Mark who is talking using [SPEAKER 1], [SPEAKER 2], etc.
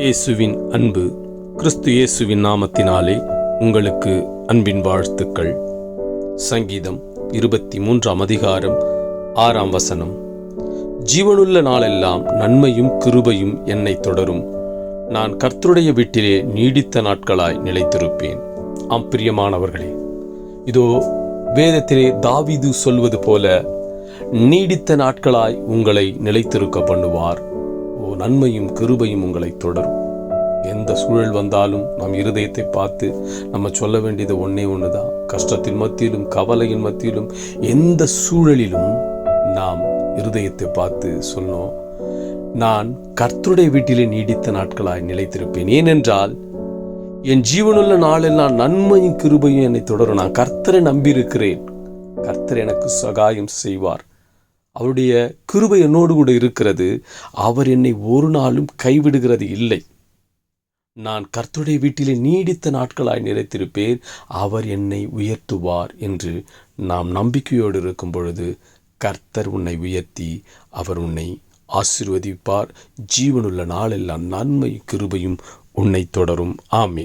[SPEAKER 1] இயேசுவின் அன்பு கிறிஸ்து இயேசுவின் நாமத்தினாலே உங்களுக்கு அன்பின் வாழ்த்துக்கள். சங்கீதம் இருபத்தி மூன்றாம் அதிகாரம் ஆறாம் வசனம். ஜீவனுள்ள நாளெல்லாம் நன்மையும் கிருபையும் என்னை தொடரும். நான் கர்த்தருடைய வீட்டிலே நீடித்த நாட்களாய் நிலைத்திருப்பேன். ஆம் பிரியமானவர்களே இதோ வேதத்திலே தாவிது சொல்வது போல நீடித்த நாட்களாய் உங்களை நிலைத்திருக்க பண்ணுவார். நன்மையும் கிருபையும் உங்களை தொடரும். எந்த சூழல் வந்தாலும் நம் இருதயத்தை பார்த்து நம்ம சொல்ல வேண்டியது ஒன்றே ஒன்று தான் கஷ்டத்தின் மத்தியிலும் கவலையின் மத்தியிலும் எந்த சூழலிலும் நாம் இருதயத்தை பார்த்து சொன்னோம் நான் கர்த்தருடைய வீட்டிலே நீடித்த நாட்களாய் நிலைத்திருப்பேன். ஏனென்றால் என் ஜீவனுள்ள நாளில் நான் நன்மையும் கிருபையும் என்னை தொடரும். நான் கர்த்தரை நம்பியிருக்கிறேன். கர்த்தர் எனக்கு சகாயம் செய்வார். அவருடைய கிருபை என்னோடு கூட இருக்கிறது. அவர் என்னை ஒரு நாளும் கைவிடுகிறது இல்லை. நான் கர்த்துடைய வீட்டிலே நீடித்த நாட்களாய் நிறைத்திருப்பேன் அவர் என்னை உயர்த்துவார் என்று நாம் நம்பிக்கையோடு இருக்கும் பொழுது கர்த்தர் உன்னை உயர்த்தி அவர் உன்னை ஆசிர்வதிப்பார். ஜீவனுள்ள நாளெல்லாம் நன்மை கிருபையும் உன்னை தொடரும். ஆமே